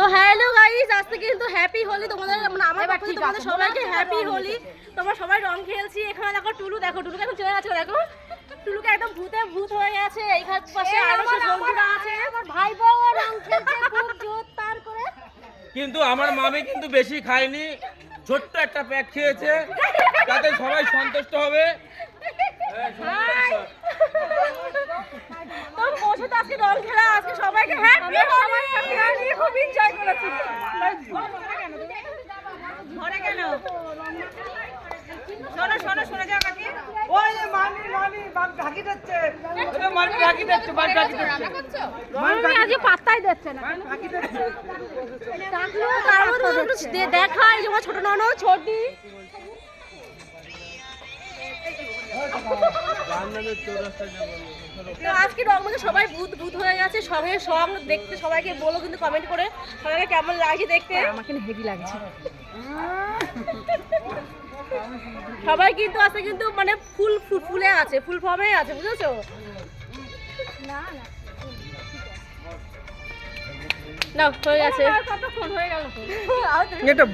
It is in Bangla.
তো হ্যালো গাইস আজকে কিন্তু হ্যাপি হোলি। তোমাদের মানে আমার পক্ষ থেকে তোমাদের সবাইকে হ্যাপি হোলি। তোমরা সবাই রং খেলছি। এখানে দেখো টুলু দেখো টুলু এখন চলে যাচ্ছে দেখো। টুলুকে একদম ভূতে ভূত হয়ে গেছে। এইখান পাশে আরও সব বন্ধুরা আছে। আমার ভাই বউ রং খেলছে খুব জোর তার করে। কিন্তু আমার মামি কিন্তু বেশি খায়নি। ছোট্ট একটা প্যাক খেয়েছে। তাতে সবাই সন্তুষ্ট হবে। তো বসে তো আজকে রং খেলা আজকে সবাইকে হ্যাপি হ্যাপি হোলি। শোনো শোনো শোনো যাও কাকি। ওই মানি মানি বাপ ঢাকি দিচ্ছে। মামি রাখি দিচ্ছে আমি আজকে পাত্তাই দিচ্ছে। না। ঢাকি দিচ্ছে। ডাকলেও তার মধ্যে একটু দে- দেখাই যে ছোট ছোটি আজকে রং মধ্যে সবাই ভূত ভূত হয়ে গেছে সঙ্গে সং দেখতে সবাইকে বলো কিন্তু কমেন্ট করে সবাইকে কেমন লাগছে দেখতে? আমাকে হেভি লাগছে। সবাই কিন্তু আছে কিন্তু মানে ফুল ফুল ফুলে আছে ফুল ফর্মে আছে বুঝেছ? না হয়ে গেছে। কতক্ষণ হয়ে গেল? এটা